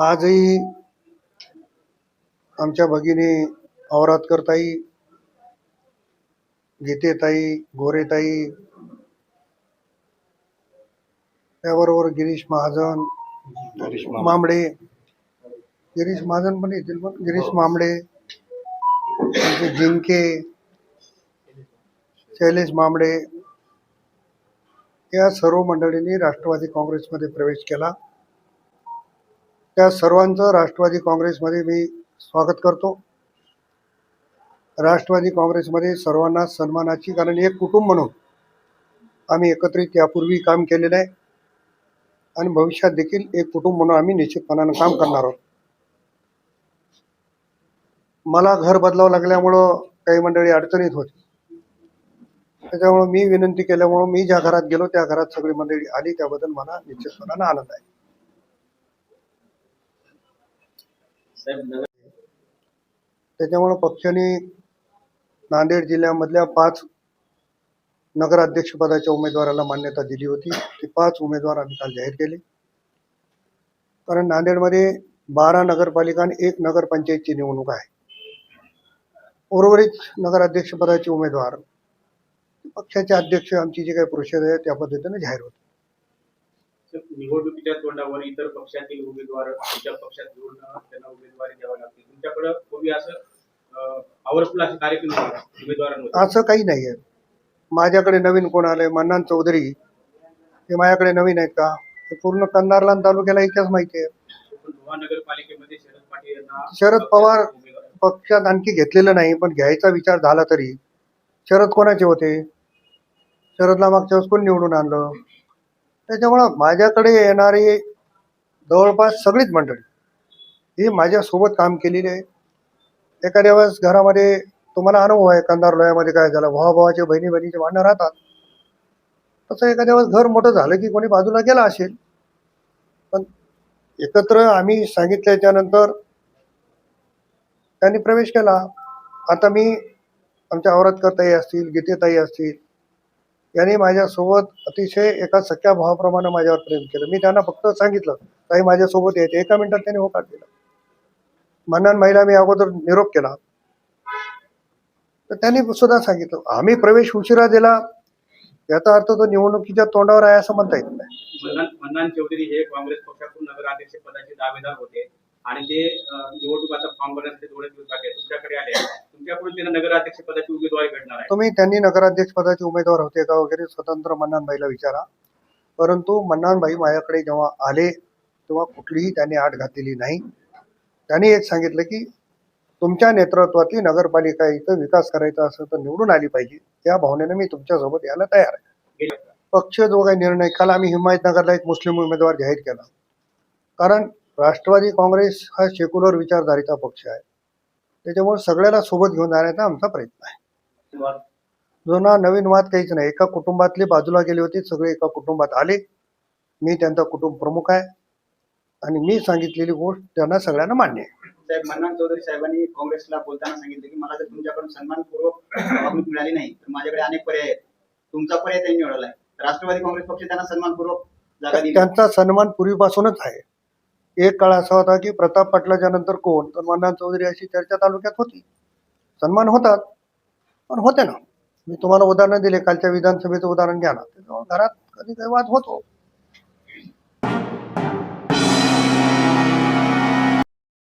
आजही आमच्या भगिनी औरातकरताई गीतेताई गोरेताई त्याबरोबर गिरीश महाजन मांबडे गिरीश महाजन पण येतील पण गिरीश मांबडे आमचे जिंके शैलेश मांबडे या सर्व मंडळींनी राष्ट्रवादी काँग्रेसमध्ये प्रवेश केला. त्या सर्वांचं राष्ट्रवादी काँग्रेसमध्ये मी स्वागत करतो. राष्ट्रवादी काँग्रेसमध्ये सर्वांना सन्मानाची कारण एक कुटुंब म्हणून आम्ही एकत्रित यापूर्वी काम केलेलं आहे. आणि भविष्यात देखील एक कुटुंब म्हणून आम्ही निश्चितपणानं काम करणार आहोत. मला घर बदलावं लागल्यामुळं काही मंडळी अडचणीत होती. त्याच्यामुळं मी विनंती केल्यामुळं मी ज्या घरात गेलो त्या घरात सगळी मंडळी आली. त्याबद्दल मला निश्चितपणानं आनंद आहे. त्याच्यामुळं पक्षाने नांदेड जिल्ह्यामधल्या पाच नगराध्यक्षपदाच्या उमेदवाराला मान्यता दिली होती. ती पाच उमेदवार आम्ही काल जाहीर केले. कारण नांदेडमध्ये बारा नगरपालिका आणि एक नगरपंचायतची निवडणूक आहे. उर्वरित नगराध्यक्षपदाचे उमेदवार पक्षाचे अध्यक्ष आमची जी काही प्रोसेस आहे त्या पद्धतीने जाहीर होते. निवडणुकीच्या तोंडावर इतर पक्षातील उमेदवार तुमच्या पक्षात घेऊन त्यांना उमेदवारी द्यावी लागते. तुमच्याकडे पूर्वी असं आवरफुल असे कार्यक्रम उमेदवारांवर असं काही नाही आहे माझ्याकडे नवीन कोण आलंय? मन्नान चौधरी. हे माझ्याकडे नवीन आहेत का? ते पूर्ण आणि तालुक्याला इतिहास माहिती आहे. महानगरपालिकेमध्ये शरद पाटील यांना शरद पवार पक्षात आणखी घेतलेलं नाही पण घ्यायचा विचार झाला तरी. शरद कोणाचे होते? शरदला मागच्या वेळेस कोण निवडून आणलं? त्याच्यामुळं माझ्याकडे येणारी जवळपास सगळीच मंडळी ही माझ्यासोबत काम केलेली आहे. एखाद्या वेळेस घरामध्ये तुम्हाला अनुभव आहे कंदार लोह्यामध्ये काय झालं भावाभावाचे बहिणी बहिणीचे भांडणं राहतात. तसं एखाद्या वेळेस घर मोठं झालं की कोणी बाजूला गेला असेल पण एकत्र आम्ही सांगितल्याच्यानंतर त्यांनी प्रवेश केला. आता मी आमच्या औरतकरताई असतील गीतेताई असतील यांनी माझ्यासोबत अतिशय एका सख्या भावाप्रमाणे माझ्यावर प्रेम केलं. मी त्यांना फक्त सांगितलं काही माझ्यासोबत यायचे. एका मिनिटात त्यांनी होकार दिला. मन्नान महिला मी अगोदर निरोप केला. तर त्यांनी सुद्धा सांगितलं आम्ही प्रवेश उशिरा दिला. याचा अर्थ तो निवडणुकीच्या तोंडावर आहे असं म्हणता येत नाही. मन्नान चौधरी हे काँग्रेस पक्षातून नगराध्यक्ष पदाचे दावेदार होते. आणि ते निवडणुकाचा फॉर्म भरण्यासाठी थोडे दिवस बाकी. तुमच्याकडे आले. तुमच्याकडून त्यांना नगराध्यक्ष पदाची उमेदवारी घडणार आहे. तुम्ही त्यांनी नगराध्यक्ष पदाचे उमेदवार होते का वगैरे? स्वतंत्र मन्नानबाईला विचारा. परंतु मन्नानबाई माझ्याकडे जेव्हा आले तेव्हा कुठलीही त्यांनी आठ घातलेली नाही. त्यांनी एक सांगितलं की तुमच्या नेतृत्वातली नगरपालिका इथं विकास करायचा असेल तर निवडून आली पाहिजे. त्या भावनेनं मी तुमच्यासोबत यायला तयार आहे. पक्ष जो काही निर्णय काल आम्ही हिमायतनगरला एक मुस्लिम उमेदवार जाहीर केला. कारण राष्ट्रवादी काँग्रेस हा सेक्युलर विचारधारेचा पक्ष आहे. त्याच्यामुळे सगळ्याला सोबत घेऊन जाण्याचा आमचा प्रयत्न आहे. जुना नवीन वाद काहीच नाही. एका कुटुंबातली बाजूला गेली होती सगळे एका कुटुंबात आले. मी त्यांचा कुटुंब प्रमुख आहे. आणि मी सांगितलेली गोष्ट त्यांना सगळ्यांना मान्य आहे. साहेब मन्नान चौधरी साहेबांनी काँग्रेसला बोलताना सांगितलं की मला जर तुमच्याकडून सन्मानपूर्वक वागणूक मिळाली नाही तर माझ्याकडे अनेक पर्याय आहेत. तुमचा पर्याय त्यांनी निवडलाय राष्ट्रवादी काँग्रेस पक्ष त्यांना सन्मानपूर्वक जागा दिली. त्यांचा सन्मान पूर्वीपासूनच आहे. एक काळ असा होता की प्रताप पाटलाच्या नंतर कोण? तर मन्नान चौधरी अशी चर्चा तालुक्यात होती. सन्मान होतात पण होते ना. मी तुम्हाला उदाहरण दिले कालच्या विधानसभेचं उदाहरण घ्या ना. घरात कधी काही वाद होतो.